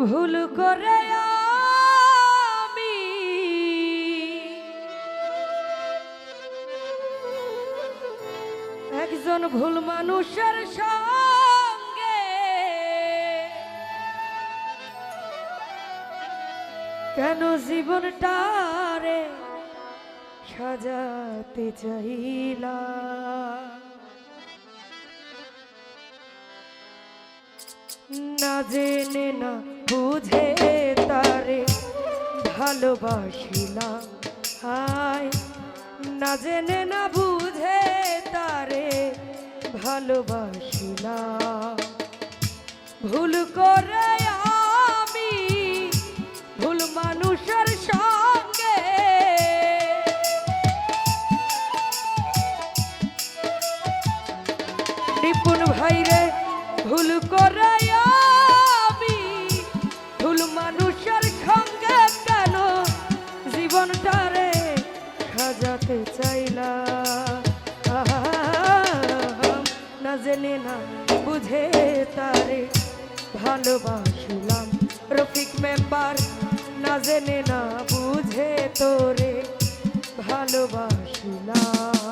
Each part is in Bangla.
ভুল করে আমি। একজন ভুল মানুষের সঙ্গে কেন জীবনটারে সাজাতে চাইলা না জেনে না বুঝে তারে ভালোবাসিলাম। হায়, না জেনে না বুঝে তারে ভালোবাসিলাম। ভুল করে ভুল মানুষের সঙ্গে কেন জীবনটা জীবনটারে সাজাতে চাইলাম না জেনে, না বুঝে তারে ভালোবাসিলাম। রফিক মেম্বার, না জেনে, না বুঝে তোরে ভালোবাসিলাম।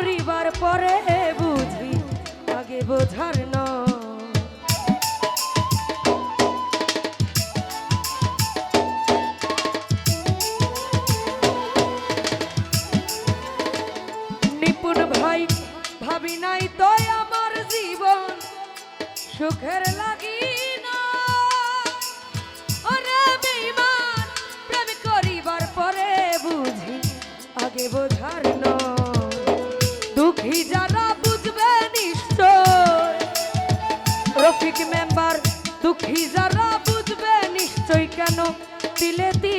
করিবার পরে বুঝি আগে বোঝার নিপুণ ভাই, ভাবি নাই আমার জীবন, সুখের লাগি পরে বুঝি, আগে বোঝার যারা বুঝবে নিশ্চয়। রফিক মেম্বার দুঃখী যারা বুঝবে নিশ্চয়। কেন তিলে তিলে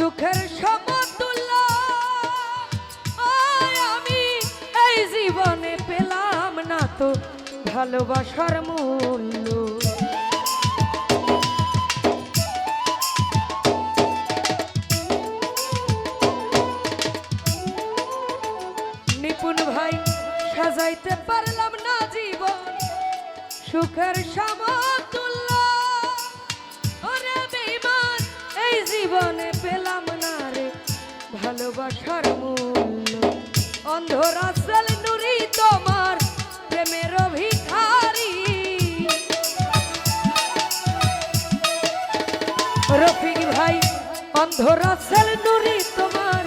সুখের আমি এই জীবনে পেলাম না তো ভালোবাসার মূল্য। নিপুণ ভাই, সাজাইতে পারলাম না জীবন। সুখের সমতুল্য। এই জীবনে পেলাম না রে ভালোবাসার মূল্য। অন্ধ রাসেল নুরি তোমার প্রেমের ভিখারি রফিক ভাই অন্ধ রাসেল নুরি তোমার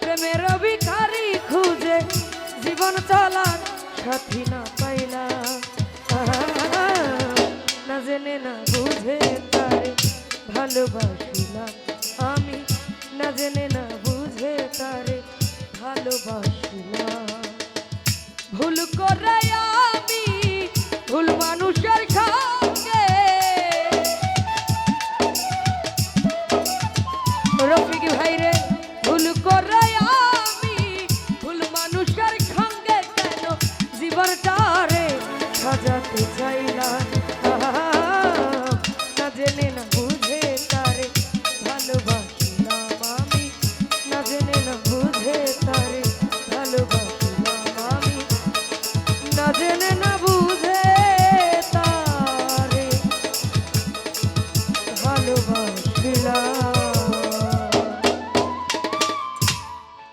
প্রেমের ভিখারি খুঁজে। জীবন চালার সাথী না পাইলা। না জেনে না বুঝে তারে ভালোবাসিলাম আমি না জেনে না বুঝে তারে ভালোবাসি না। ভুল করে